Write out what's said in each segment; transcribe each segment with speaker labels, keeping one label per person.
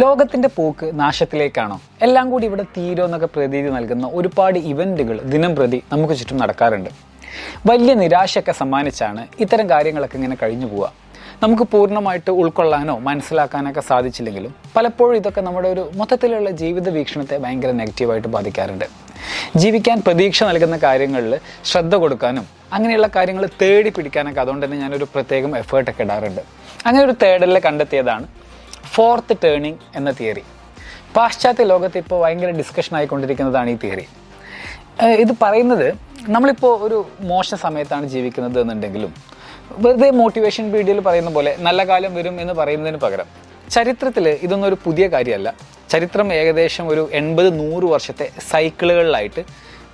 Speaker 1: ലോകത്തിന്റെ പോക്ക് നാശത്തിലേക്കാണോ? എല്ലാം കൂടി ഇവിടെ തീരോ എന്നൊക്കെ പ്രതീതി നൽകുന്ന ഒരുപാട് ഇവന്റുകൾ ദിനം പ്രതി നമുക്ക് ചുറ്റും നടക്കാറുണ്ട്. വലിയ നിരാശയൊക്കെ സമ്മാനിച്ചാണ് ഇത്തരം കാര്യങ്ങളൊക്കെ ഇങ്ങനെ കഴിഞ്ഞു പോവുക. നമുക്ക് പൂർണമായിട്ട് ഉൾക്കൊള്ളാനോ മനസ്സിലാക്കാനൊക്കെ സാധിച്ചില്ലെങ്കിലും പലപ്പോഴും ഇതൊക്കെ നമ്മുടെ ഒരു മൊത്തത്തിലുള്ള ജീവിത വീക്ഷണത്തെ ഭയങ്കര നെഗറ്റീവായിട്ട് ബാധിക്കാറുണ്ട്. ജീവിക്കാൻ പ്രതീക്ഷ നൽകുന്ന കാര്യങ്ങളിൽ ശ്രദ്ധ കൊടുക്കാനും അങ്ങനെയുള്ള കാര്യങ്ങൾ തേടി പിടിക്കാനൊക്കെ അതുകൊണ്ട് തന്നെ ഞാനൊരു പ്രത്യേകം എഫേർട്ടൊക്കെ ഇടാറുണ്ട്. അങ്ങനെ ഒരു തേടലിൽ കണ്ടെത്തിയതാണ് ഫോർത്ത് ടേണിംഗ് എന്ന തിയറി പാശ്ചാത്യ ലോകത്ത് ഇപ്പോൾ ഭയങ്കര ഡിസ്കഷൻ ആയിക്കൊണ്ടിരിക്കുന്നതാണ് ഈ തിയറി ഇത് പറയുന്നത് നമ്മളിപ്പോൾ ഒരു മോശ സമയത്താണ് ജീവിക്കുന്നത് എന്നുണ്ടെങ്കിലും വെറുതെ മോട്ടിവേഷൻ വീഡിയോയിൽ പറയുന്ന പോലെ നല്ല കാലം വരും എന്ന് പറയുന്നതിന് പകരം ചരിത്രത്തിൽ ഇതൊന്നും ഒരു പുതിയ കാര്യമല്ല. ചരിത്രം ഏകദേശം ഒരു എൺപത് നൂറ് വർഷത്തെ സൈക്കിളുകളിലായിട്ട്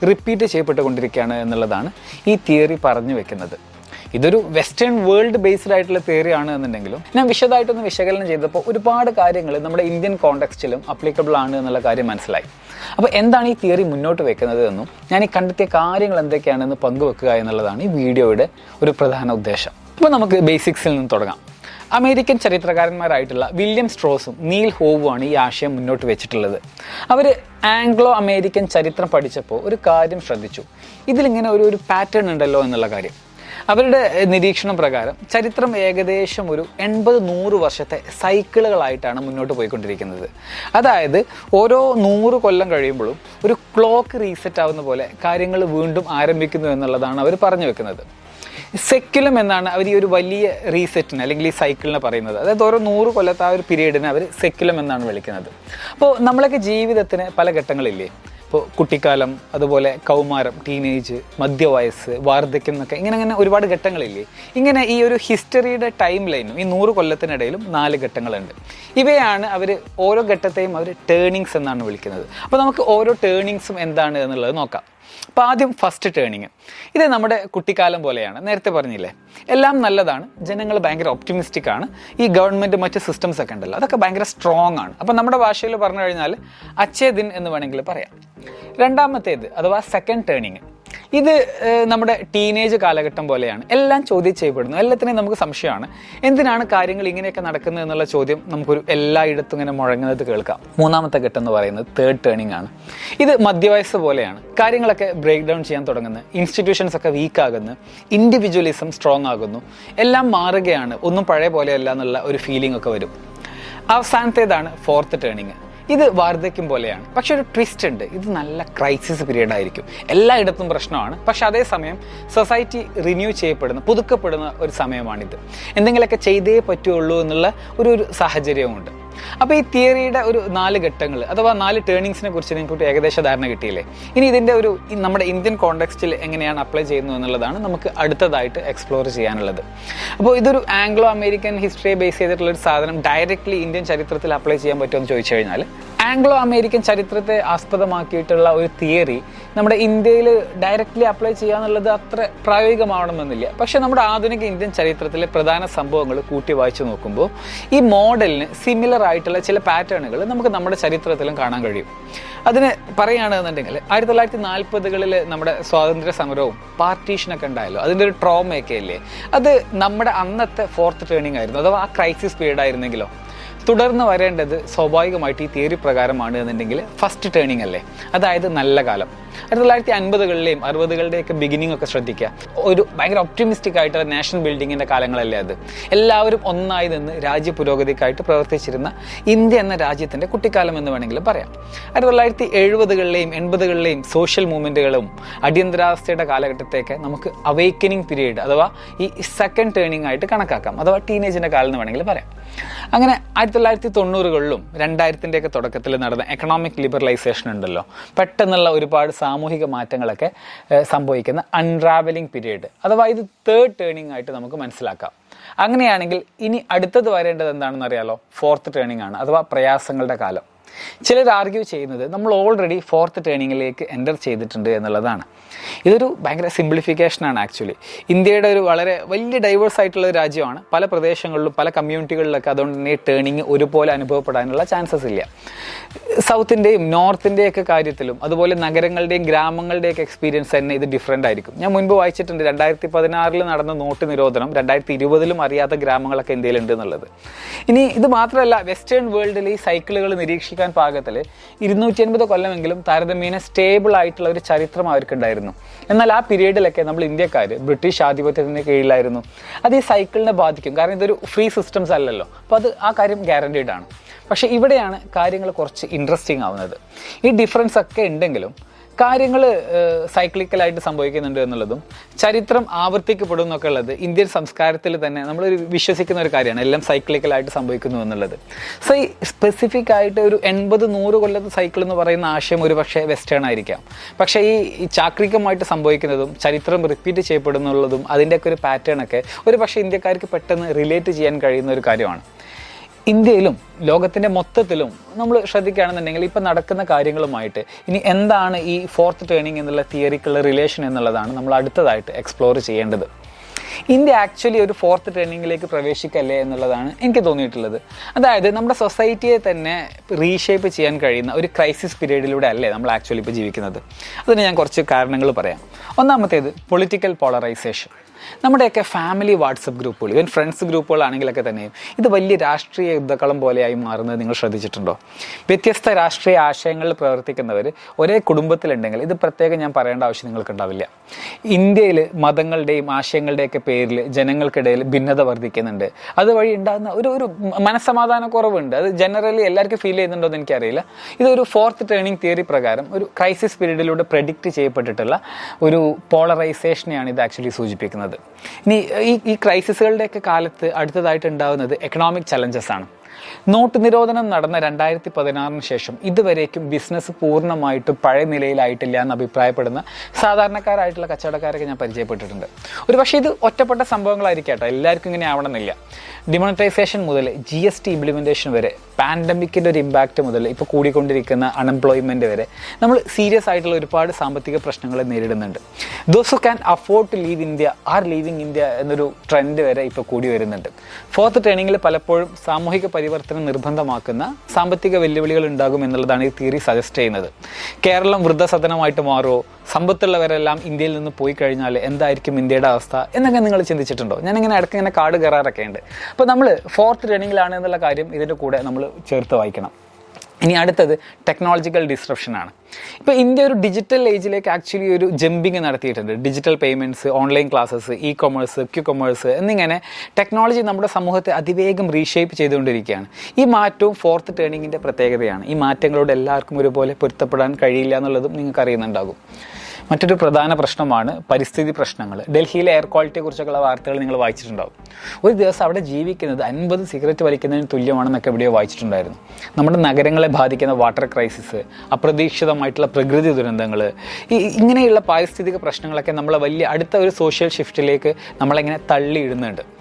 Speaker 1: റിപ്പീറ്റ് ചെയ്യപ്പെട്ടുകൊണ്ടിരിക്കുകയാണ് എന്നുള്ളതാണ് ഈ തിയറി പറഞ്ഞു വെക്കുന്നത്. ഇതൊരു വെസ്റ്റേൺ വേൾഡ് ബേസ്ഡ് ആയിട്ടുള്ള തിയറി ആണ് എന്നുണ്ടെങ്കിലും ഞാൻ വിശദമായിട്ടൊന്ന് വിശകലനം ചെയ്തപ്പോൾ ഒരുപാട് കാര്യങ്ങൾ നമ്മുടെ ഇന്ത്യൻ കോണ്ടെക്സ്റ്റിലും അപ്ലിക്കബിൾ ആണ് എന്നുള്ള കാര്യം മനസ്സിലായി. അപ്പോൾ എന്താണ് ഈ തിയറി മുന്നോട്ട് വെക്കുന്നത് എന്നും ഞാൻ ഈ കണ്ടെത്തിയ കാര്യങ്ങൾ എന്തൊക്കെയാണെന്ന് പങ്കുവെക്കുക എന്നുള്ളതാണ് ഈ വീഡിയോയുടെ ഒരു പ്രധാന ഉദ്ദേശം. അപ്പോൾ നമുക്ക് ബേസിക്സിൽ നിന്ന് തുടങ്ങാം. അമേരിക്കൻ ചരിത്രകാരന്മാരായിട്ടുള്ള വില്യം സ്ട്രോസും നീൽ ഹോവുമാണ് ഈ ആശയം മുന്നോട്ട് വെച്ചിട്ടുള്ളത്. അവർ ആംഗ്ലോ അമേരിക്കൻ ചരിത്രം പഠിച്ചപ്പോൾ ഒരു കാര്യം ശ്രദ്ധിച്ചു. ഇതിലിങ്ങനെ ഒരു ഒരു പാറ്റേൺ ഉണ്ടല്ലോ എന്നുള്ള കാര്യം. അവരുടെ നിരീക്ഷണം പ്രകാരം ചരിത്രം ഏകദേശം ഒരു എൺപത് നൂറ് വർഷത്തെ സൈക്കിളുകളായിട്ടാണ് മുന്നോട്ട് പോയിക്കൊണ്ടിരിക്കുന്നത്. അതായത് ഓരോ നൂറ് കൊല്ലം കഴിയുമ്പോഴും ഒരു ക്ലോക്ക് റീസെറ്റ് ആവുന്ന പോലെ കാര്യങ്ങൾ വീണ്ടും ആരംഭിക്കുന്നു എന്നുള്ളതാണ് അവർ പറഞ്ഞു വെക്കുന്നത്. സെക്യുലം എന്നാണ് അവർ ഈ ഒരു വലിയ റീസെറ്റിന് അല്ലെങ്കിൽ ഈ സൈക്കിളിനെ പറയുന്നത്. അതായത് ഓരോ നൂറ് കൊല്ലത്തെ ആ ഒരു പീരീഡിനെ അവർ സെക്യുലം എന്നാണ് വിളിക്കുന്നത്. അപ്പോൾ നമ്മളൊക്കെ ജീവിതത്തിന് പല ഘട്ടങ്ങളില്ലേ? ഇപ്പോൾ കുട്ടിക്കാലം അതുപോലെ കൗമാരം ടീനേജ് മധ്യവയസ്സ് വാർദ്ധക്യം എന്നൊക്കെ ഇങ്ങനെ അങ്ങനെ ഒരുപാട് ഘട്ടങ്ങളില്ലേ? ഇങ്ങനെ ഈ ഒരു ഹിസ്റ്ററിയുടെ ടൈം ലൈനും ഈ നൂറ് കൊല്ലത്തിനിടയിലും നാല് ഘട്ടങ്ങളുണ്ട്. ഇവയാണ് അവർ ഓരോ ഘട്ടത്തെയും അവർ ടേണിങ്സ് എന്നാണ് വിളിക്കുന്നത്. അപ്പോൾ നമുക്ക് ഓരോ ടേണിങ്സും എന്താണ് എന്നുള്ളത് നോക്കാം. അപ്പോൾ ആദ്യം ഫസ്റ്റ് ടേണിങ് ഇത് നമ്മുടെ കുട്ടിക്കാലം പോലെയാണ്. നേരത്തെ പറഞ്ഞില്ലേ? എല്ലാം നല്ലതാണ്. ജനങ്ങൾ ഭയങ്കര ഒപ്റ്റിമിസ്റ്റിക് ആണ്. ഈ ഗവൺമെന്റ് മറ്റ് സിസ്റ്റംസ് ഒക്കെ ഉണ്ടല്ലോ അതൊക്കെ ഭയങ്കര സ്ട്രോങ് ആണ്. അപ്പോൾ നമ്മുടെ ഭാഷയിൽ പറഞ്ഞു കഴിഞ്ഞാൽ അച്ഛേ ദിൻ എന്ന് വേണമെങ്കിൽ പറയാം. രണ്ടാമത്തേത് അഥവാ സെക്കൻഡ് ടേണിങ് ഇത് നമ്മുടെ ടീനേജ് കാലഘട്ടം പോലെയാണ്. എല്ലാം ചോദ്യം ചെയ്യപ്പെടുന്നു. എല്ലാത്തിനെയും നമുക്ക് സംശയമാണ്. എന്തിനാണ് കാര്യങ്ങൾ ഇങ്ങനെയൊക്കെ നടക്കുന്നത് എന്നുള്ള ചോദ്യം നമുക്കൊരു എല്ലായിടത്തും ഇങ്ങനെ മുഴങ്ങുന്നത് കേൾക്കാം. മൂന്നാമത്തെ ഘട്ടം എന്ന് പറയുന്നത് തേർഡ് ടേണിംഗ് ആണ്. ഇത് മധ്യവയസ്സ് പോലെയാണ്. കാര്യങ്ങളൊക്കെ ബ്രേക്ക് ഡൗൺ ചെയ്യാൻ തുടങ്ങുന്നു. ഇൻസ്റ്റിറ്റ്യൂഷൻസ് ഒക്കെ വീക്ക് ആകുന്നു. ഇൻഡിവിജ്വലിസം സ്ട്രോങ് ആകുന്നു. എല്ലാം മാറുകയാണ്. ഒന്നും പഴയ പോലെയല്ല എന്നുള്ള ഒരു ഫീലിംഗ് ഒക്കെ വരും. അവസാനത്തേതാണ് ഫോർത്ത് ടേണിങ് ഇത് വാർദ്ധക്യം പോലെയാണ്. പക്ഷെ ഒരു ട്വിസ്റ്റ് ഉണ്ട്. ഇത് നല്ല ക്രൈസിസ് പീരീഡ് ആയിരിക്കും. എല്ലായിടത്തും പ്രശ്നമാണ്. പക്ഷെ അതേസമയം സൊസൈറ്റി റിന്യൂ ചെയ്യപ്പെടുന്ന പുതുക്കപ്പെടുന്ന ഒരു സമയമാണിത്. എന്തെങ്കിലുമൊക്കെ ചെയ്തേ പറ്റുള്ളൂ എന്നുള്ള ഒരു ഒരു സാഹചര്യവുമുണ്ട്. അപ്പോൾ ഈ തിയറിയുടെ ഒരു നാല് ഘട്ടങ്ങൾ അഥവാ നാല് ടേണിങ്സിനെ കുറിച്ച് നിങ്ങൾക്ക് ഏകദേശ ധാരണ കിട്ടിയില്ലേ? ഇനി ഇതിന്റെ ഒരു നമ്മുടെ ഇന്ത്യൻ കോണ്ടെക്സ്റ്റിൽ എങ്ങനെയാണ് അപ്ലൈ ചെയ്യുന്നത് എന്നുള്ളതാണ് നമുക്ക് അടുത്തതായിട്ട് എക്സ്പ്ലോർ ചെയ്യാനുള്ളത്. അപ്പോൾ ഇതൊരു ആംഗ്ലോ അമേരിക്കൻ ഹിസ്റ്ററിയെ ബേസ് ചെയ്തിട്ടുള്ള ഒരു സാധനം. ഡയറക്റ്റ്ലി ഇന്ത്യൻ ചരിത്രത്തിൽ അപ്ലൈ ചെയ്യാൻ പറ്റുമോ എന്ന് ചോദിച്ചു കഴിഞ്ഞാൽ ആംഗ്ലോ അമേരിക്കൻ ചരിത്രത്തെ ആസ്പദമാക്കിയിട്ടുള്ള ഒരു തിയറി നമ്മുടെ ഇന്ത്യയിൽ ഡയറക്റ്റ്ലി അപ്ലൈ ചെയ്യാന്നുള്ളത് അത്ര പ്രായോഗികമാവണമെന്നില്ല. പക്ഷെ നമ്മുടെ ആധുനിക ഇന്ത്യൻ ചരിത്രത്തിലെ പ്രധാന സംഭവങ്ങൾ കൂട്ടി വായിച്ചു നോക്കുമ്പോൾ ഈ മോഡലിന് സിമിലർ ആയിട്ടുള്ള ചില പാറ്റേണുകൾ നമുക്ക് നമ്മുടെ ചരിത്രത്തിലും കാണാൻ കഴിയും. അതിന് പറയുകയാണെന്നുണ്ടെങ്കിൽ ആയിരത്തി തൊള്ളായിരത്തി നാൽപ്പതുകളിൽ നമ്മുടെ സ്വാതന്ത്ര്യ സമരവും പാർട്ടീഷനൊക്കെ ഉണ്ടായല്ലോ അതിന്റെ ഒരു ട്രോമയൊക്കെ അല്ലേ അത് നമ്മുടെ അന്നത്തെ ഫോർത്ത് ടേണിംഗ് ആയിരുന്നു അഥവാ ആ ക്രൈസിസ് പീരീഡ് ആയിരുന്നെങ്കിലോ? തുടർന്ന് വരേണ്ടത് സ്വാഭാവികമായിട്ട് ഈ തിയറി പ്രകാരമാണ് എന്നുണ്ടെങ്കിൽ ഫസ്റ്റ് ടേണിംഗ് അല്ലേ? അതായത് നല്ല കാലം. ആയിരത്തി തൊള്ളായിരത്തി അൻപതുകളിലെയും അറുപതുകളുടെയൊക്കെ ബിഗിനിങ് ഒക്കെ ശ്രദ്ധിക്കുക. ഒരു ഭയങ്കര ഒപ്റ്റിമിസ്റ്റിക് ആയിട്ടുള്ള നാഷണൽ ബിൽഡിങ്ങിന്റെ കാലങ്ങളല്ലേ അത്. എല്ലാവരും ഒന്നായി നിന്ന് രാജ്യ പുരോഗതിക്കായിട്ട് പ്രവർത്തിച്ചിരുന്ന ഇന്ത്യ എന്ന രാജ്യത്തിന്റെ കുട്ടിക്കാലം എന്ന് വേണമെങ്കിൽ പറയാം. ആയിരത്തി തൊള്ളായിരത്തി എഴുപതുകളിലെയും എൺപതുകളിലെയും സോഷ്യൽ മൂവ്മെന്റുകളും അടിയന്തരാവസ്ഥയുടെ കാലഘട്ടത്തേക്ക് നമുക്ക് അവേക്കനിങ് പീരീഡ് അഥവാ ഈ സെക്കൻഡ് ടേണിംഗ് ആയിട്ട് കണക്കാക്കാം. അഥവാ ടീനേജിന്റെ കാലം എന്ന് വേണമെങ്കിൽ പറയാം. അങ്ങനെ ആയിരത്തി തൊള്ളായിരത്തി തൊണ്ണൂറുകളിലും രണ്ടായിരത്തിന്റെയൊക്കെ തുടക്കത്തിൽ നടന്ന എക്കണോമിക് ലിബറലൈസേഷൻ ഉണ്ടല്ലോ. പെട്ടെന്നുള്ള ഒരുപാട് സാമൂഹിക മാറ്റങ്ങളൊക്കെ സംഭവിക്കുന്ന അൺട്രാവലിംഗ് പീരീഡ് അഥവാ ഇത് തേർഡ് ടേണിംഗ് ആയിട്ട് നമുക്ക് മനസ്സിലാക്കാം. അങ്ങനെയാണെങ്കിൽ ഇനി അടുത്തത് വരേണ്ടത് എന്താണെന്ന് അറിയാലോ? ഫോർത്ത് ടേണിംഗ് ആണ്. അഥവാ പ്രയാസങ്ങളുടെ കാലം. ചിലർ ആർഗ്യൂ ചെയ്യുന്നത് നമ്മൾ ഓൾറെഡി ഫോർത്ത് ടേണിങ്ങിലേക്ക് എന്റർ ചെയ്തിട്ടുണ്ട് എന്നുള്ളതാണ്. ഇതൊരു ഭയങ്കര സിംപ്ലിഫിക്കേഷനാണ് ആക്ച്വലി ഇന്ത്യയുടെ ഒരു വളരെ വലിയ ഡൈവേഴ്സ് ആയിട്ടുള്ള ഒരു രാജ്യമാണ്. പല പ്രദേശങ്ങളിലും പല കമ്മ്യൂണിറ്റികളിലൊക്കെ അതുകൊണ്ട് തന്നെ ടേണിങ് ഒരുപോലെ അനുഭവപ്പെടാനുള്ള ചാൻസസ് ഇല്ല. സൗത്തിന്റെയും നോർത്തിന്റെയൊക്കെ കാര്യത്തിലും അതുപോലെ നഗരങ്ങളുടെയും ഗ്രാമങ്ങളുടെയൊക്കെ എക്സ്പീരിയൻസ് തന്നെ ഇത് ഡിഫറെന്റ് ആയിരിക്കും. ഞാൻ മുൻപ് വായിച്ചിട്ടുണ്ട് രണ്ടായിരത്തി പതിനാറിൽ നടന്ന നോട്ട് നിരോധനം രണ്ടായിരത്തി ഇരുപതിലും അറിയാത്ത ഗ്രാമങ്ങളൊക്കെ ഇന്ത്യയിലുണ്ട് എന്നുള്ളത്. ഇനി ഇത് മാത്രമല്ല വെസ്റ്റേൺ വേൾഡിൽ ഈ സൈക്കിളുകൾ നിരീക്ഷിക്കാൻ പാകത്തിൽ ഇരുന്നൂറ്റി അൻപത് കൊല്ലമെങ്കിലും താരതമ്യേന സ്റ്റേബിൾ ആയിട്ടുള്ള ഒരു ചരിത്രം അവർക്കുണ്ടായിരുന്നു. എന്നാൽ ആ പീരീഡിലൊക്കെ നമ്മൾ ഇന്ത്യക്കാർ ബ്രിട്ടീഷ് ആധിപത്യത്തിന് കീഴിലായിരുന്നു. അത് ഈ സൈക്കിളിനെ ബാധിക്കും. കാരണം ഇതൊരു ഫ്രീ സിസ്റ്റംസ് അല്ലല്ലോ. അപ്പോൾ അത് ആ കാര്യം ഗ്യാരണ്ടീഡ് ആണ്. പക്ഷേ ഇവിടെയാണ് കാര്യങ്ങൾ കുറച്ച് ഇൻട്രസ്റ്റിംഗ് ആവുന്നത്. ഈ ഡിഫറൻസ് ഒക്കെ ഉണ്ടെങ്കിലും കാര്യങ്ങൾ സൈക്ലിക്കലായിട്ട് സംഭവിക്കുന്നുണ്ട് എന്നുള്ളതും ചരിത്രം ആവർത്തിക്കപ്പെടും എന്നൊക്കെ ഉള്ളത് ഇന്ത്യൻ സംസ്കാരത്തിൽ തന്നെ നമ്മൾ വിശ്വസിക്കുന്ന ഒരു കാര്യമാണ്. എല്ലാം സൈക്ലിക്കലായിട്ട് സംഭവിക്കുന്നു എന്നുള്ളത്. സോ ഈ സ്പെസിഫിക് ആയിട്ട് ഒരു എൺപത് നൂറ് കൊല്ലത്തെ സൈക്കിൾ എന്ന് പറയുന്ന ആശയം ഒരു പക്ഷേ വെസ്റ്റേൺ ആയിരിക്കാം. പക്ഷേ ഈ ചാക്രികമായിട്ട് സംഭവിക്കുന്നതും ചരിത്രം റിപ്പീറ്റ് ചെയ്യപ്പെടുന്നുള്ളതും അതിന്റെയൊക്കെ ഒരു പാറ്റേൺ ഒക്കെ ഒരു പക്ഷേ ഇന്ത്യക്കാർക്ക് പെട്ടെന്ന് റിലേറ്റ് ചെയ്യാൻ കഴിയുന്ന ഒരു കാര്യമാണ്. ഇന്ത്യയിലും ലോകത്തിന്റെ മൊത്തത്തിലും നമ്മൾ ശ്രദ്ധിക്കുകയാണെന്നുണ്ടെങ്കിൽ ഇപ്പം നടക്കുന്ന കാര്യങ്ങളുമായിട്ട് ഇനി എന്താണ് ഈ ഫോർത്ത് ടേണിംഗ് എന്നുള്ള തിയറിക്കുള്ള റിലേഷൻ എന്നുള്ളതാണ് നമ്മൾ അടുത്തതായിട്ട് എക്സ്പ്ലോർ ചെയ്യേണ്ടത്. ഇന്ത്യ ആക്ച്വലി ഒരു ഫോർത്ത് ട്രെൻഡിങ്ങിലേക്ക് പ്രവേശിക്കല്ലേ എന്നുള്ളതാണ് എനിക്ക് തോന്നിയിട്ടുള്ളത്. അതായത് നമ്മുടെ സൊസൈറ്റിയെ തന്നെ റീഷേപ്പ് ചെയ്യാൻ കഴിയുന്ന ഒരു ക്രൈസിസ് പീരീഡിലൂടെ അല്ലേ നമ്മൾ ആക്ച്വലി ഇപ്പോൾ ജീവിക്കുന്നത്. അതിന് ഞാൻ കുറച്ച് കാരണങ്ങൾ പറയാം. ഒന്നാമത്തേത് പൊളിറ്റിക്കൽ പോളറൈസേഷൻ. നമ്മുടെയൊക്കെ ഫാമിലി വാട്സപ്പ് ഗ്രൂപ്പുകൾ ഇവൻ ഫ്രണ്ട്സ് ഗ്രൂപ്പുകളാണെങ്കിലൊക്കെ തന്നെയും ഇത് വലിയ രാഷ്ട്രീയ യുദ്ധക്കളം പോലെയായി മാറുന്നത് നിങ്ങൾ ശ്രദ്ധിച്ചിട്ടുണ്ടോ? വ്യത്യസ്ത രാഷ്ട്രീയ ആശയങ്ങളിൽ പ്രവർത്തിക്കുന്നവർ ഒരേ കുടുംബത്തിലുണ്ടെങ്കിൽ ഇത് പ്രത്യേകം ഞാൻ പറയേണ്ട ആവശ്യം നിങ്ങൾക്ക് ഉണ്ടാവില്ല ഇന്ത്യയിൽ മതങ്ങളുടെയും ആശയങ്ങളുടെയൊക്കെ പേരിൽ ജനങ്ങൾക്കിടയിൽ ഭിന്നത വർദ്ധിക്കുന്നുണ്ട്. അതുവഴി ഉണ്ടാകുന്ന ഒരു ഒരു മനസ്സമാധാന കുറവുണ്ട്. അത് ജനറലി എല്ലാവർക്കും ഫീൽ ചെയ്യുന്നുണ്ടോ എന്ന് എനിക്കറിയില്ല. ഇതൊരു ഫോർത്ത് ടേണിംഗ് തിയറി പ്രകാരം ഒരു ക്രൈസിസ് പീരീഡിലൂടെ പ്രഡിക്റ്റ് ചെയ്യപ്പെട്ടിട്ടുള്ള ഒരു പോളറൈസേഷനെയാണ് ഇത് ആക്ച്വലി സൂചിപ്പിക്കുന്നത്. ഇനി ഈ ഈ ക്രൈസിസുകളുടെയൊക്കെ കാലത്ത് അടുത്തതായിട്ട് ഉണ്ടാകുന്നത് എക്കണോമിക് ചലഞ്ചസ് ആണ്. നോട്ട് നിരോധനം നടന്ന രണ്ടായിരത്തി പതിനാറിന് ശേഷം ഇതുവരേക്കും ബിസിനസ് പൂർണമായിട്ടും പഴയ നിലയിലായിട്ടില്ല എന്ന് അഭിപ്രായപ്പെടുന്ന സാധാരണക്കാരായിട്ടുള്ള കച്ചവടക്കാരൊക്കെ ഞാൻ പരിചയപ്പെട്ടിട്ടുണ്ട്. ഒരു പക്ഷേ ഇത് ഒറ്റപ്പെട്ട സംഭവങ്ങളായിരിക്കും കേട്ടോ. എല്ലാവർക്കും ഇങ്ങനെ ആവണമെന്നില്ല. ഡിമോണിറ്റൈസേഷൻ മുതൽ ജി എസ് ടി ഇംപ്ലിമെന്റേഷൻ വരെ പാൻഡമിക്കിന്റെ ഒരു ഇമ്പാക്റ്റ് മുതൽ ഇപ്പോൾ കൂടിക്കൊണ്ടിരിക്കുന്ന അൺഎംപ്ലോയ്മെന്റ് വരെ നമ്മൾ സീരിയസ് ആയിട്ടുള്ള ഒരുപാട് സാമ്പത്തിക പ്രശ്നങ്ങൾ നേരിടുന്നുണ്ട്. Those who can afford to leave India are leaving India എന്നൊരു ട്രെൻഡ് വരെ ഇപ്പോൾ കൂടി വരുന്നുണ്ട്. ഫോർത്ത് ട്രെയിനിങ്ങിൽ പലപ്പോഴും സാമൂഹിക പരിവർത്തനം നിർബന്ധമാക്കുന്ന സാമ്പത്തിക വെല്ലുവിളികൾ ഉണ്ടാകും എന്നുള്ളതാണ് ഈ തിയറി സജസ്റ്റ് ചെയ്യുന്നത്. കേരളം വൃദ്ധസദനമായിട്ട് മാറുമോ സമ്പത്തുള്ളവരെല്ലാം ഇന്ത്യയിൽ നിന്ന് പോയി കഴിഞ്ഞാൽ എന്തായിരിക്കും ഇന്ത്യയുടെ അവസ്ഥ? എന്നൊക്കെ നിങ്ങൾ ചിന്തിച്ചിട്ടുണ്ടോ? ഞാനിങ്ങനെ ഇടയ്ക്ക് ഇങ്ങനെ കാട് കയറാറൊക്കെ ഉണ്ട് അപ്പോൾ നമ്മൾ ഫോർത്ത് ട്രെയിനിങ്ങിലാണ് എന്നുള്ള കാര്യം ഇതിന്റെ കൂടെ നമ്മൾ ചേർത്ത് വായിക്കണം. ഇനി അടുത്തത് ടെക്നോളജിക്കൽ ഡിസ്ട്രപ്ഷനാണ് ഇപ്പോൾ ഇന്ത്യ ഒരു ഡിജിറ്റൽ ഏജിലേക്ക് ആക്ച്വലി ഒരു ജമ്പിങ് നടത്തിയിട്ടുണ്ട്. Digital payments online classes e commerce q commerce എന്നിങ്ങനെ ടെക്നോളജി നമ്മുടെ സമൂഹത്തെ അതിവേഗം റീഷേപ്പ് ചെയ്തുകൊണ്ടിരിക്കുകയാണ്. ഈ മാറ്റവും ഫോർത്ത് ടേണിങ്ങിന്റെ പ്രത്യേകതയാണ്. ഈ മാറ്റങ്ങളോട് എല്ലാവർക്കും ഒരുപോലെ പൊരുത്തപ്പെടാൻ കഴിയില്ല എന്നുള്ളതും നിങ്ങൾക്ക് അറിയുന്നുണ്ടാകും മറ്റൊരു പ്രധാന പ്രശ്നമാണ് പരിസ്ഥിതി പ്രശ്നങ്ങൾ. ഡൽഹിയിലെ എയർ ക്വാളിറ്റിയെ കുറിച്ചൊക്കെയുള്ള വാർത്തകൾ നിങ്ങൾ വായിച്ചിട്ടുണ്ടാവും. ഒരു ദിവസം അവിടെ ജീവിക്കുന്നത് അൻപത് സിഗരറ്റ് വലിക്കുന്നതിന് തുല്യമാണെന്നൊക്കെ എവിടെയോ വായിച്ചിട്ടുണ്ടായിരുന്നു. നമ്മുടെ നഗരങ്ങളെ ബാധിക്കുന്ന വാട്ടർ ക്രൈസിസ് അപ്രതീക്ഷിതമായിട്ടുള്ള പ്രകൃതി ദുരന്തങ്ങൾ ഈ ഇങ്ങനെയുള്ള പാരിസ്ഥിതിക പ്രശ്നങ്ങളൊക്കെ നമ്മളെ വലിയ അടുത്ത ഒരു സോഷ്യൽ ഷിഫ്റ്റിലേക്ക് നമ്മളെങ്ങനെ തള്ളിയിടുന്നുണ്ട്.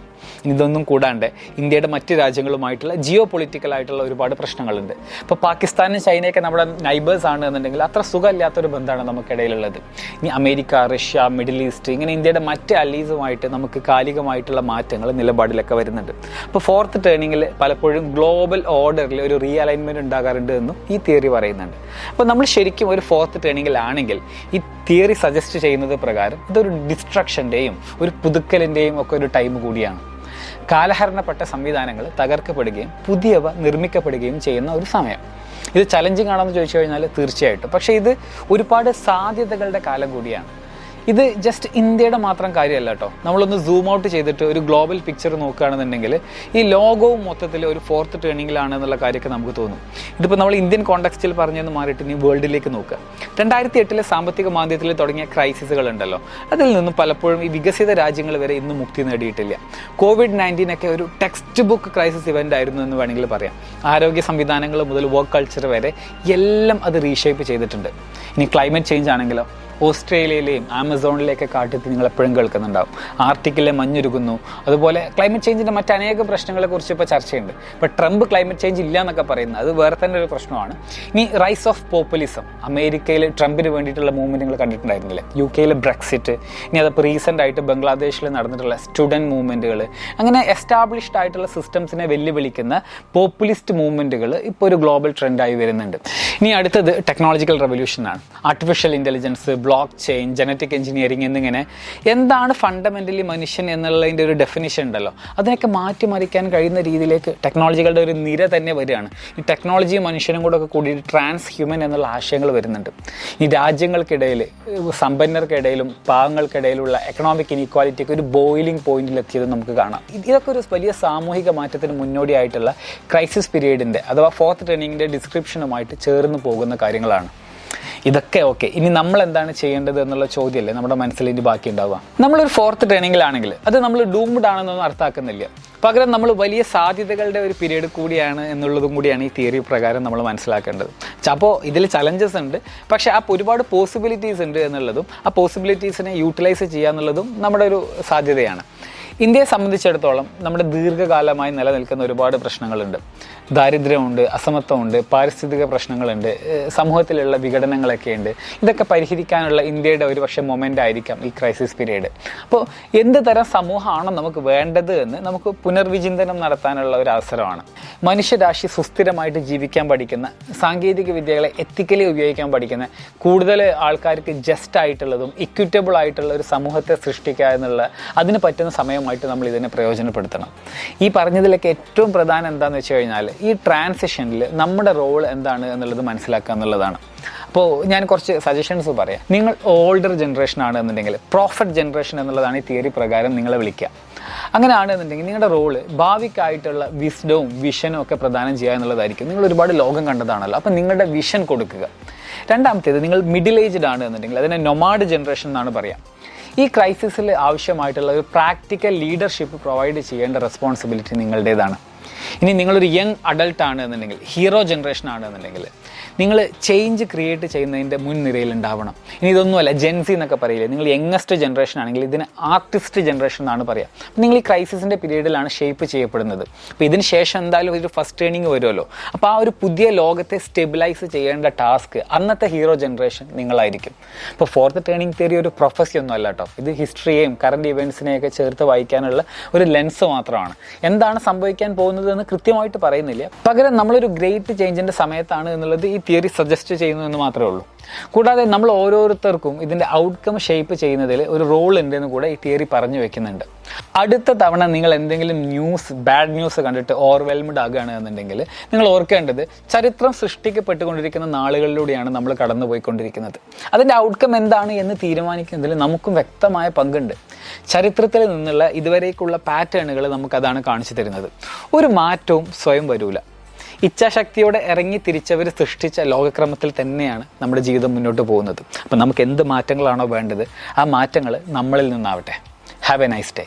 Speaker 1: ഇതൊന്നും കൂടാണ്ട് ഇന്ത്യയുടെ മറ്റ് രാജ്യങ്ങളുമായിട്ടുള്ള ജിയോ പൊളിറ്റിക്കൽ ആയിട്ടുള്ള ഒരുപാട് പ്രശ്നങ്ങളുണ്ട്. ഇപ്പോൾ പാകിസ്ഥാനും ചൈനയൊക്കെ നമ്മുടെ നൈബേഴ്സ് ആണ് എന്നുണ്ടെങ്കിൽ അത്ര സുഖമില്ലാത്തൊരു ബന്ധമാണ് നമുക്കിടയിലുള്ളത്. ഇനി അമേരിക്ക റഷ്യ മിഡിൽ ഈസ്റ്റ് ഇങ്ങനെ ഇന്ത്യയുടെ മറ്റ് അലീസുമായിട്ട് നമുക്ക് കാലികമായിട്ടുള്ള മാറ്റങ്ങൾ നിലപാടിലൊക്കെ വരുന്നുണ്ട്. അപ്പോൾ ഫോർത്ത് ടേണിങ്ങിൽ പലപ്പോഴും ഗ്ലോബൽ ഓർഡറിൽ ഒരു റീ അലൈൻമെന്റ് ഉണ്ടാകാറുണ്ട് എന്നും ഈ തിയറി പറയുന്നുണ്ട്. അപ്പോൾ നമ്മൾ ശരിക്കും ഒരു ഫോർത്ത് ടേണിങ്ങിലാണെങ്കിൽ ഈ തിയറി സജസ്റ്റ് ചെയ്യുന്നത് പ്രകാരം ഇതൊരു ഡിസ്ട്രക്ഷന്റെയും ഒരു പുതുക്കലിന്റെയും ഒക്കെ ഒരു ടൈം കൂടിയാണ്. കാലഹരണപ്പെട്ട സംവിധാനങ്ങൾ തകർക്കപ്പെടുകയും പുതിയവ നിർമ്മിക്കപ്പെടുകയും ചെയ്യുന്ന ഒരു സമയം. ഇത് ചലഞ്ചിങ് ആണെന്ന് ചോദിച്ചു കഴിഞ്ഞാൽ തീർച്ചയായിട്ടും. പക്ഷേ ഇത് ഒരുപാട് സാധ്യതകളുടെ കാലം കൂടിയാണ്. ഇത് ജസ്റ്റ് ഇന്ത്യയുടെ മാത്രം കാര്യമല്ല കേട്ടോ നമ്മളൊന്ന് സൂം ഔട്ട് ചെയ്തിട്ട് ഒരു ഗ്ലോബൽ പിക്ചർ നോക്കുകയാണെന്നുണ്ടെങ്കിൽ ഈ ലോകവും മൊത്തത്തിൽ ഒരു ഫോർത്ത് ടേണിങ്ങിലാണ് എന്നുള്ള കാര്യമൊക്കെ നമുക്ക് തോന്നും. ഇതിപ്പോൾ നമ്മൾ ഇന്ത്യൻ കോണ്ടക്സ്റ്റിൽ പറഞ്ഞെന്ന് മാറിയിട്ട് ഇനി വേൾഡിലേക്ക് നോക്കുക. രണ്ടായിരത്തി എട്ടിലെ സാമ്പത്തിക മാന്ദ്യത്തിൽ തുടങ്ങിയ ക്രൈസിസുകൾ ഉണ്ടല്ലോ അതിൽ നിന്നും പലപ്പോഴും ഈ വികസിത രാജ്യങ്ങൾ വരെ ഇന്ന് മുക്തി നേടിയിട്ടില്ല. കോവിഡ് നയന്റീൻ ഒക്കെ ഒരു ടെക്സ്റ്റ് ബുക്ക് ക്രൈസിസ് ഇവന്റ് ആയിരുന്നു എന്ന് വേണമെങ്കിൽ പറയാം. ആരോഗ്യ സംവിധാനങ്ങൾ മുതൽ വർക്ക് കൾച്ചർ വരെ എല്ലാം അത് റീഷേപ്പ് ചെയ്തിട്ടുണ്ട്. ഇനി ക്ലൈമറ്റ് ചേഞ്ച് ആണെങ്കിലോ ഓസ്ട്രേലിയയിലെയും ആമസോണിലെയൊക്കെ കാട്ടുതീ നിങ്ങൾ എപ്പോഴും കേൾക്കുന്നുണ്ടാവും. ആർട്ടിക്കിലെ മഞ്ഞുരുകുന്നു. അതുപോലെ ക്ലൈമറ്റ് ചേഞ്ചിന്റെ മറ്റനേക പ്രശ്നങ്ങളെ കുറിച്ച് ഇപ്പോൾ ചർച്ചയുണ്ട്. ഇപ്പോൾ ട്രംപ് ക്ലൈമറ്റ് ചേഞ്ച് ഇല്ല എന്നൊക്കെ പറയുന്നത് അത് വേറെ തന്നെ ഒരു പ്രശ്നമാണ്. ഇനി റൈസ് ഓഫ് പോപ്പുലിസം അമേരിക്കയിൽ ട്രംപിന് വേണ്ടിയിട്ടുള്ള മൂവ്മെന്റുകൾ കണ്ടിട്ടുണ്ടായിരുന്നില്ലേ? യു കെയിലെ ബ്രെക്സിറ്റ്. ഇനി അതിപ്പോൾ റീസെന്റ് ആയിട്ട് ബംഗ്ലാദേശിൽ നടന്നിട്ടുള്ള സ്റ്റുഡന്റ് മൂവ്മെന്റുകൾ അങ്ങനെ എസ്റ്റാബ്ലിഷ്ഡ് ആയിട്ടുള്ള സിസ്റ്റംസിനെ വെല്ലുവിളിക്കുന്ന പോപ്പുലിസ്റ്റ് മൂവ്മെന്റുകൾ ഇപ്പോൾ ഒരു ഗ്ലോബൽ ട്രെൻഡായി വരുന്നുണ്ട്. ഇനി അടുത്തത് technological റെവല്യൂഷനാണ് artificial intelligence block chain genetic engineering എന്നിങ്ങനെ എന്താണ് ഫണ്ടമെന്റലി മനുഷ്യൻ എന്നുള്ളതിന്റെ ഒരു ഡെഫിനിഷൻ ഉണ്ടല്ലോ. അതിനൊക്കെ മാറ്റിമറിക്കാൻ കഴിയുന്ന രീതിയിലേക്ക് ടെക്നോളജികളുടെ ഒരു നിര തന്നെ വരികയാണ്. ഈ ടെക്നോളജിയും മനുഷ്യനും കൂടെ ഒക്കെ കൂടി ട്രാൻസ് ഹ്യൂമൻ എന്നുള്ള ആശയങ്ങൾ വരുന്നുണ്ട്. ഈ രാജ്യങ്ങൾക്കിടയിൽ സമ്പന്നർക്കിടയിലും പാവങ്ങൾക്കിടയിലുള്ള എക്കണോമിക് ഇനീക്വാലിറ്റിക്ക് ഒരു ബോയിലിംഗ് പോയിന്റിൽ എത്തിയത് നമുക്ക് കാണാം. ഇത് ഇതൊക്കെ ഒരു വലിയ സാമൂഹിക മാറ്റത്തിന് മുന്നോടിയായിട്ടുള്ള ക്രൈസിസ് പീരീഡിന്റെ അഥവാ ഫോർത്ത് ട്രെയിനിങ്ങിന്റെ ഡിസ്ക്രിപ്ഷനുമായിട്ട് ചേർന്ന് പോകുന്ന കാര്യങ്ങളാണ്. ഇതൊക്കെ ഓക്കെ ഇനി നമ്മൾ എന്താണ് ചെയ്യേണ്ടത് എന്നുള്ള ചോദ്യമല്ലേ നമ്മുടെ മനസ്സിൽ ഇനി ബാക്കി ഉണ്ടാവുക. നമ്മളൊരു ഫോർത്ത് ട്രെയിനിങ്ങിലാണെങ്കിൽ അത് നമ്മൾ ഡൂംഡ് ആണെന്നൊന്നും അർത്ഥമാക്കുന്നില്ല. പകരം നമ്മൾ വലിയ സാധ്യതകളുടെ ഒരു പീരീഡ് കൂടിയാണ് എന്നുള്ളതും കൂടിയാണ് ഈ തിയറി പ്രകാരം നമ്മൾ മനസ്സിലാക്കേണ്ടത്. അപ്പോൾ ഇതിൽ ചലഞ്ചസ് ഉണ്ട്. പക്ഷേ ആ ഒരുപാട് പോസിബിലിറ്റീസ് ഉണ്ട് എന്നുള്ളതും ആ പോസിബിലിറ്റീസിനെ യൂട്ടിലൈസ് ചെയ്യുക എന്നുള്ളതും നമ്മുടെ ഒരു സാധ്യതയാണ്. ഇന്ത്യയെ സംബന്ധിച്ചിടത്തോളം നമ്മുടെ ദീർഘകാലമായി നിലനിൽക്കുന്ന ഒരുപാട് പ്രശ്നങ്ങളുണ്ട്. ദാരിദ്ര്യമുണ്ട് അസമത്വമുണ്ട് പാരിസ്ഥിതിക പ്രശ്നങ്ങളുണ്ട് സമൂഹത്തിലുള്ള വിഘടനങ്ങളൊക്കെ ഉണ്ട് ഇതൊക്കെ പരിഹരിക്കാനുള്ള ഇന്ത്യയുടെ ഒരു പക്ഷേ മൊമെന്റ് ആയിരിക്കാം ഈ ക്രൈസിസ് പീരീഡ്. അപ്പോൾ എന്ത് തരം സമൂഹമാണ് നമുക്ക് വേണ്ടത് എന്ന് നമുക്ക് പുനർവിചിന്തനം നടത്താനുള്ള ഒരു അവസരമാണ്. മനുഷ്യരാശി സുസ്ഥിരമായിട്ട് ജീവിക്കാൻ പഠിക്കുന്ന സാങ്കേതിക വിദ്യകളെ എത്തിക്കലി ഉപയോഗിക്കാൻ പഠിക്കുന്ന കൂടുതൽ ആൾക്കാർക്ക് ജസ്റ്റ് ആയിട്ടുള്ളതും ഇക്വിറ്റബിൾ ആയിട്ടുള്ള ഒരു സമൂഹത്തെ സൃഷ്ടിക്കുക എന്നുള്ള അതിന് പറ്റുന്ന സമയമായിട്ട് നമ്മൾ ഇതിനെ പ്രയോജനപ്പെടുത്തണം. ഈ പറഞ്ഞതിലൊക്കെ ഏറ്റവും പ്രധാനം എന്താണെന്ന് വെച്ച് കഴിഞ്ഞാൽ ഈ ട്രാൻസിഷനിൽ നമ്മുടെ റോൾ എന്താണ് എന്നുള്ളത് മനസ്സിലാക്കുക എന്നുള്ളതാണ്. അപ്പോൾ ഞാൻ കുറച്ച് സജഷൻസ് പറയാം. നിങ്ങൾ ഓൾഡർ ജനറേഷൻ ആണ് എന്നുണ്ടെങ്കിൽ പ്രോഫിറ്റ് ജനറേഷൻ എന്നുള്ളതാണ് ഈ തിയറി പ്രകാരം നിങ്ങളെ വിളിക്കുക. അങ്ങനെ ആണെന്നുണ്ടെങ്കിൽ നിങ്ങളുടെ റോൾ ഭാവിക്കായിട്ടുള്ള വിസ്ഡവും വിഷനും ഒക്കെ പ്രദാനം ചെയ്യുക എന്നുള്ളതായിരിക്കും. നിങ്ങൾ ഒരുപാട് ലോകം കണ്ടതാണല്ലോ. അപ്പം നിങ്ങളുടെ വിഷൻ കൊടുക്കുക. രണ്ടാമത്തേത് നിങ്ങൾ മിഡിൽ ഏജ്ഡ് ആണ് എന്നുണ്ടെങ്കിൽ അതിനെ നൊമാഡ് ജനറേഷൻ എന്നാണ് പറയാം. ഈ ക്രൈസിസിൽ ആവശ്യമായിട്ടുള്ള ഒരു പ്രാക്ടിക്കൽ ലീഡർഷിപ്പ് പ്രൊവൈഡ് ചെയ്യേണ്ട റെസ്പോൺസിബിലിറ്റി നിങ്ങളുടേതാണ്. ഇനി നിങ്ങളൊരു യങ് അഡൾട്ട് ആണ് എന്നുണ്ടെങ്കിൽ ഹീറോ ജനറേഷൻ ആണ് എന്നുണ്ടെങ്കിൽ നിങ്ങൾ ചേഞ്ച് ക്രിയേറ്റ് ചെയ്യുന്നതിന്റെ മുൻനിരയിൽ ഉണ്ടാവണം. ഇനി ഇതൊന്നുമല്ല ജെൻസി എന്നൊക്കെ പറയില്ലേ? നിങ്ങൾ യങ്ങസ്റ്റ് ജനറേഷൻ ആണെങ്കിൽ ഇതിന് ആർട്ടിസ്റ്റ് ജനറേഷൻ എന്നാണ് പറയുക അപ്പം നിങ്ങൾ ഈ ക്രൈസിസിന്റെ പീരീഡിലാണ് ഷേപ്പ് ചെയ്യപ്പെടുന്നത്. അപ്പോൾ ഇതിന് ശേഷം എന്തായാലും ഒരു ഫസ്റ്റ് ട്രെയിനിങ് വരുമല്ലോ. അപ്പോൾ ആ ഒരു പുതിയ ലോകത്തെ സ്റ്റെബിലൈസ് ചെയ്യേണ്ട ടാസ്ക് അന്നത്തെ ഹീറോ ജനറേഷൻ നിങ്ങളായിരിക്കും. അപ്പോൾ ഫോർത്ത് ട്രെയിനിങ് തിയറി ഒരു പ്രൊഫസി ഒന്നും അല്ല കേട്ടോ ഇത് ഹിസ്റ്ററിയെയും കറണ്ട് ഇവൻസിനെയൊക്കെ ചേർത്ത് വായിക്കാനുള്ള ഒരു ലെൻസ് മാത്രമാണ്. എന്താണ് സംഭവിക്കാൻ പോകുന്നത് എന്ന് കൃത്യമായിട്ട് പറയുന്നില്ല. പകരം നമ്മളൊരു ഗ്രേറ്റ് ചേഞ്ചിന്റെ സമയത്താണ് എന്നുള്ളത് ഈ തിയറി സജസ്റ്റ് ചെയ്യുന്നു എന്ന് മാത്രമേ ഉള്ളൂ. കൂടാതെ നമ്മൾ ഓരോരുത്തർക്കും ഇതിന്റെ ഔട്ട്കം ഷേപ്പ് ചെയ്യുന്നതിൽ ഒരു റോൾ ഉണ്ട് ഉണ്ടെന്ന് കൂടെ ഈ തിയറി പറഞ്ഞു വെക്കുന്നുണ്ട്. അടുത്ത തവണ നിങ്ങൾ എന്തെങ്കിലും ന്യൂസ് ബാഡ് ന്യൂസ് കണ്ടിട്ട് ഓവർവെൽമഡ് ആകുകയാണ് എന്നുണ്ടെങ്കിൽ നിങ്ങൾ ഓർക്കേണ്ടത് ചരിത്രം സൃഷ്ടിക്കപ്പെട്ടുകൊണ്ടിരിക്കുന്ന നാളുകളിലൂടെയാണ് നമ്മൾ കടന്നുപോയിക്കൊണ്ടിരിക്കുന്നത്. അതിന്റെ ഔട്ട്കം എന്താണ് എന്ന് തീരുമാനിക്കുന്നതിൽ നമുക്കും വ്യക്തമായ പങ്കുണ്ട്. ചരിത്രത്തിൽ നിന്നുള്ള ഇതുവരേക്കുള്ള പാറ്റേണുകൾ നമുക്കതാണ് കാണിച്ചു തരുന്നത്. ഒരു മാറ്റവും സ്വയം വരൂല. ഇച്ഛാശക്തിയോടെ ഇറങ്ങി തിരിച്ചവർ സൃഷ്ടിച്ച ലോകക്രമത്തിൽ തന്നെയാണ് നമ്മുടെ ജീവിതം മുന്നോട്ട് പോകുന്നത്. അപ്പം നമുക്ക് എന്ത് മാറ്റങ്ങളാണോ വേണ്ടത് ആ മാറ്റങ്ങൾ നമ്മളിൽ നിന്നാവട്ടെ. Have a nice day